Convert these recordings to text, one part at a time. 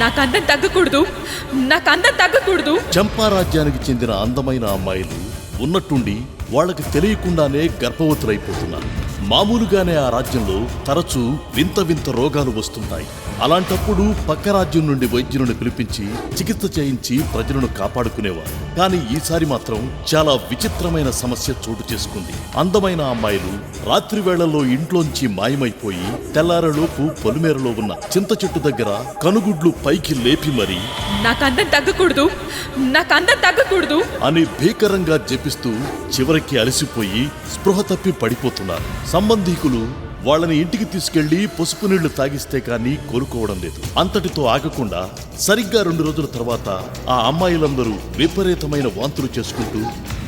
నాకు అందం తగ్గకూడదు. నాకు అందం తగ్గకూడదు. చంపారాజ్యానికి చెందిన అందమైన అమ్మాయిలు ఉన్నట్టుండి వాళ్ళకి తెలియకుండానే గర్భవతులైపోతున్నారు. మామూలుగానే ఆ రాజ్యంలో తరచూ వింత వింత రోగాలు వస్తుంటాయి. అలాంటప్పుడు పక్క రాజ్యం నుండి వైద్యులను పిలిపించి చికిత్స చేయించి ప్రజలను కాపాడుకునేవారు. కానీ ఈసారి మాత్రం చాలా విచిత్రమైన సమస్య చోటు చేసుకుంది. అందమైన అమ్మాయిలు రాత్రి వేళల్లో ఇంట్లోంచి మాయమైపోయి తెల్లారలోపు పొలిమేరలో ఉన్న చింత చెట్టు దగ్గర కనుగుడ్లు పైకి లేపి మరీ నాకు అందం తగ్గకూడదు. నాకు అందం తగ్గకూడదు. అని భీకరంగా జపిస్తూ చివరికి అలసిపోయి స్పృహ తప్పి పడిపోతున్నారు. సంబంధీకులు వాళ్ళని ఇంటికి తీసుకెళ్ళి పసుపు నీళ్ళు తాగిస్తే కానీ కోలుకోవడం లేదు. అంతటితో ఆగకుండా సరిగ్గా రెండు రోజుల తర్వాత ఆ అమ్మాయిలందరూ విపరీతమైన వాంతులు చేసుకుంటూ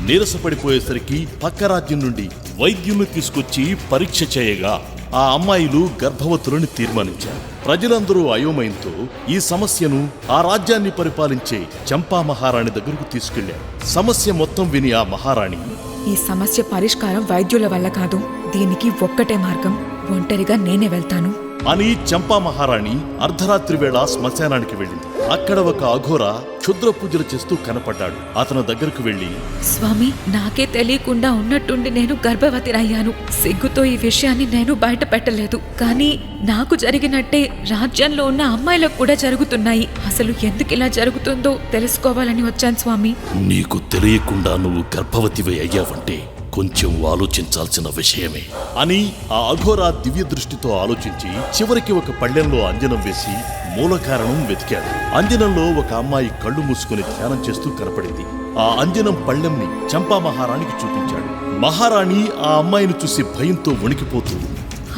నీరసపడిపోయేసరికి పక్క రాజ్యం నుండి వైద్యుల్ని తీసుకొచ్చి పరీక్ష చేయగా ఆ అమ్మాయిలు గర్భవతులని తీర్మానించారు. ప్రజలందరూ అయోమయంతో ఈ సమస్యను ఆ రాజ్యాన్ని పరిపాలించే చంపా మహారాణి దగ్గరకు తీసుకెళ్ళారు. సమస్య మొత్తం విని ఆ మహారాణి ఈ సమస్య పరిష్కారం వైద్యుల వల్ల కాదు. దీనికి ఒక్కటే మార్గం. ఒంటరిగా నేనే వెళ్తాను. అని చంపా మహారాణి అర్ధరాత్రి వేళ శ్మశానానికి వెళ్ళింది. అక్కడ ఒక అఘోర క్షుద్ర పూజలు చేస్తూ కనపడ్డాడు. అతని దగ్గరకు వెళ్ళి స్వామి నాకే తెలియకుండా ఉన్నట్టుండి నేను గర్భవతినయ్యాను. సిగ్గుతో ఈ విషయాన్ని నేను బయట పెట్టలేదు. కానీ నాకు జరిగినట్టే రాజ్యంలో ఉన్న అమ్మాయిలకు కూడా జరుగుతున్నాయి. అసలు ఎందుకు ఇలా జరుగుతుందో తెలుసుకోవాలని వచ్చాను స్వామి. నీకు తెలియకుండా నువ్వు గర్భవతివై అయ్యావంటే కొంచెం ఆలోచించాల్సిన విషయమే. అని ఆ అఘోర దివ్య దృష్టితో ఆలోచించి చివరికి ఒక పళ్ళెంలో అంజనం వేసి మూల కారణం వెతికాడు. అంజనంలో ఒక అమ్మాయి కళ్ళు మూసుకుని ధ్యానం చేస్తూ కనపడింది. ఆ అంజనం పళ్ళెంని చంపా మహారాణికి చూపించాడు. మహారాణి ఆ అమ్మాయిని చూసి భయంతో వణికిపోతూ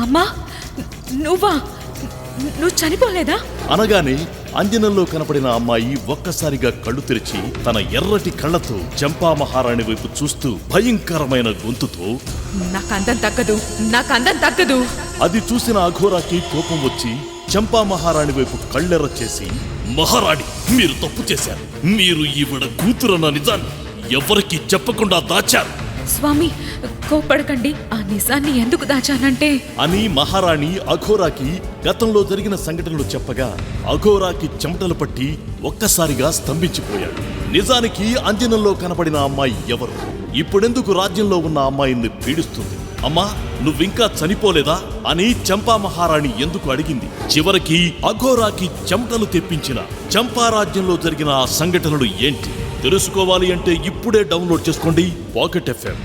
అమ్మా నువ్వా? నువ్వు చనిపోలేదా? అనగానే అంజనంలో కనపడిన అమ్మాయి ఒక్కసారిగా కళ్ళు తెరిచి తన ఎర్రటి కళ్ళతో చంపా మహారాణి వైపు చూస్తూ భయంకరమైన గొంతుతో నాకు అందం తగ్గదు నాకు అందం తగ్గదు. అది చూసిన అఘోరాకి కోపం వచ్చి చంపా మహారాణి వైపు కళ్ళెర్ర చేసి మహారాణి మీరు తప్పు చేశారు. మీరు ఈవిడ కూతురన్న నిజాన్ని ఎవరికి చెప్పకుండా దాచారు. స్వామి కోపడకండి ఆ నిజాన్ని ఎందుకు దాచానంటే? అని మహారాణి అఘోరాకి గతంలో జరిగిన సంఘటనలు చెప్పగా అఘోరాకి చెమటలు పట్టి ఒక్కసారిగా స్తంభించిపోయాడు. నిజానికి అంజనంలో కనపడిన అమ్మాయి ఎవరు? ఇప్పుడెందుకు రాజ్యంలో ఉన్న అమ్మాయిని పీడిస్తుంది? అమ్మా నువ్వింకా చనిపోలేదా? అని చంపా మహారాణి ఎందుకు అడిగింది? చివరికి అఘోరాకి చెమటలు తెప్పించిన చంపా రాజ్యంలో జరిగిన ఆ సంఘటనలు ఏంటి? తెలుసుకోవాలి అంటే ఇప్పుడే డౌన్లోడ్ చేసుకోండి పాకెట్ ఎఫ్ఎం.